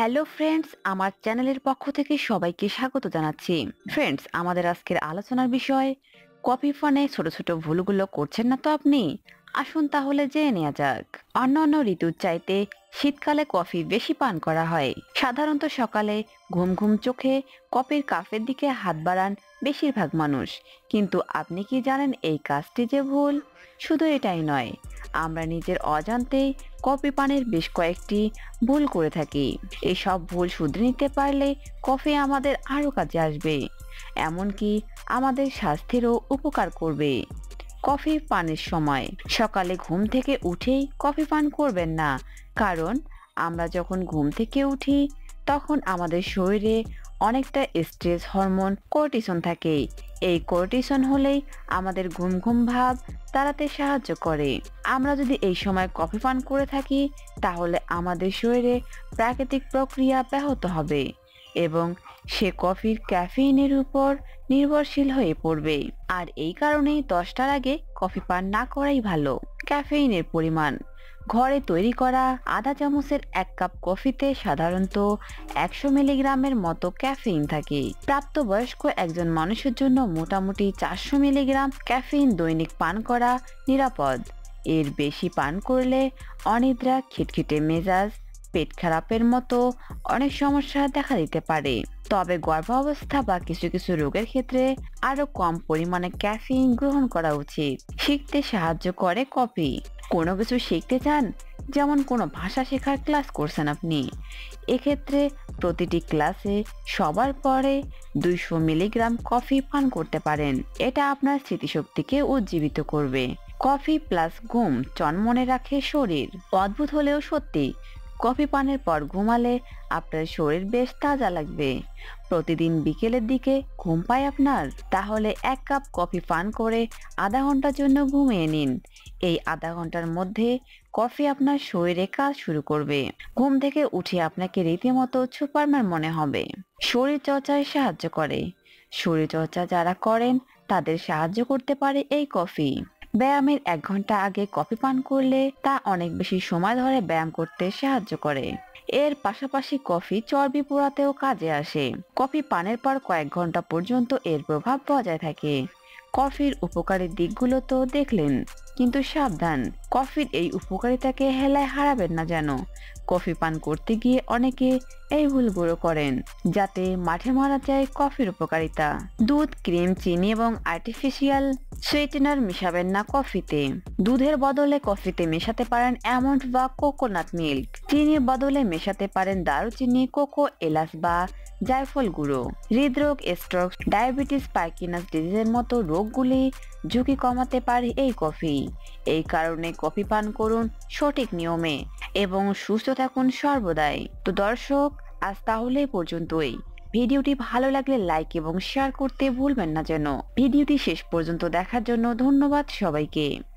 Hello friends, আমার চ্যানেলের পক্ষ থেকে সবাইকে স্বাগত জানাচ্ছি। ফ্রেন্ডস, আমাদের আজকের আলোচনার বিষয়, কপি ফানে ছোট ছোট ভুলগুলো করছেন না তো আপনি? আসুন তাহলে জেনে নেওয়া যাক। অন্যান্য ঋতুর চাইতে শীতকালে কফি বেশি পান করা হয়। সাধারণত সকালে ঘুম ঘুম চোখে কফির কাফের দিকে হাত বাড়ান বেশিরভাগ মানুষ। কিন্তু আপনি কি জানেন এই কাজটি যে ভুল? শুধু এটাই নয়, আমরা নিজের অজান্তেই কফি পানের বেশ কয়েকটি ভুল করে থাকি। এই সব ভুল শুধরে নিতে পারলে কফি আমাদের আরও কাজে আসবে, এমনকি আমাদের স্বাস্থ্যেরও উপকার করবে। কফি পানের সময়। সকালে ঘুম থেকে উঠেই কফি পান করবেন না। কারণ, আমরা যখন ঘুম থেকে উঠি, তখন আমাদের শরীরে অনেকটা স্ট্রেস হরমোন কর্টিসন থাকে। এই কর্টিসন হলেই আমাদের ঘুম ঘুম ভাব তাড়াতে সাহায্য করে। আমরা যদি এই সময় কফি পান করে থাকি, তাহলে আমাদের শরীরে প্রাকৃতিক প্রক্রিয়া ব্যাহত হবে। এবং সে কফির ক্যাফেইনের উপর নির্ভরশীল হয়ে পড়বে। আর এই কারণেই দশটার আগে কফি পান না করাই ভালো। ক্যাফেইনের পরিমাণ। ঘরে তৈরি করা আধা চামচের এক কাপ কফিতে সাধারণত একশো মিলিগ্রামের মতো ক্যাফেইন থাকে। প্রাপ্তবয়স্ক একজন মানুষের জন্য মোটামুটি চারশো মিলিগ্রাম ক্যাফেইন দৈনিক পান করা নিরাপদ। এর বেশি পান করলে অনিদ্রা, খিটখিটে মেজাজ পেট খারাপের মতো অনেক সমস্যা দেখা দিতে পারে। তবে গর্ভাবস্থা বা কিছু কিছু রোগের ক্ষেত্রে আরও কম পরিমাণে ক্যাফিন গ্রহণ করা উচিত। শিখতে সাহায্য করে কফি। কোনো কিছু শিখতে চান? যেমন কোনো ভাষা শেখার ক্লাস করছেন আপনি। এক্ষেত্রে প্রতিটি ক্লাসে সবার পরে দুইশো মিলিগ্রাম কফি পান করতে পারেন। এটা আপনার স্মৃতিশক্তিকে উজ্জীবিত করবে। কফি প্লাস ঘুম চনমনে রাখে শরীর। অদ্ভুত হলেও সত্যি কফি পানের পর ঘুমালে আপনার শরীর বেশ তাজা লাগবে। প্রতিদিন বিকেলের দিকে ঘুম পায় আপনার। তাহলে এক কাপ কফি পান করে আধা ঘণ্টার জন্য ঘুমিয়ে নিন। এই আধা ঘণ্টার মধ্যে কফি আপনার শরীরে কাজ শুরু করবে। ঘুম থেকে উঠে আপনাকে রীতিমতো সুপারম্যান মনে হবে। শরীর চর্চায় সাহায্য করে। শরীর চর্চা যারা করেন, তাদের সাহায্য করতে পারে এই কফি। ব্যায়ামের এক ঘণ্টা আগে কফি পান করলে তা অনেক বেশি সময় ধরে ব্যায়াম করতে সাহায্য করে। এর পাশাপাশি কফি চর্বি পোড়াতেও কাজে আসে। কফি পানের পর কয়েক ঘণ্টা পর্যন্ত এর প্রভাব বজায় থাকে। কফির উপকারী দিকগুলো তো দেখলেন। কিন্তু সাবধান। কফির এই উপকারিতাকে হেলায় হারাবেন না যেন। কফি পান করতে গিয়ে অনেকে এই ভুলগুলো করেন, যাতে মাঠে মারা যায় কফির উপকারিতা। দুধ, ক্রিম, চিনি এবং আর্টিফিশিয়াল সুইটেনার মিশাবেন না কফিতে। দুধের বদলে কফিতে মেশাতে পারেন অ্যামন্ড বা কোকোনাট মিল্ক। চিনির বদলে মেশাতে পারেন দারুচিনি, কোকো, এলাচ বা জায়ফল গুঁড়ো। হৃদরোগ, স্ট্রোক, ডায়াবেটিস, পার্কিনাস ডিজিজের মতো রোগগুলি ঝুঁকি কমাতে পারে এই কফি। এই কারণে কফি পান করুন সঠিক নিয়মে এবং সুস্থ থাকুন সর্বদাই। তো দর্শক, আজ তাহলে পর্যন্তই। ভিডিওটি ভালো লাগলে লাইক এবং শেয়ার করতে ভুলবেন না যেন। ভিডিওটি শেষ পর্যন্ত দেখার জন্য ধন্যবাদ সবাইকে।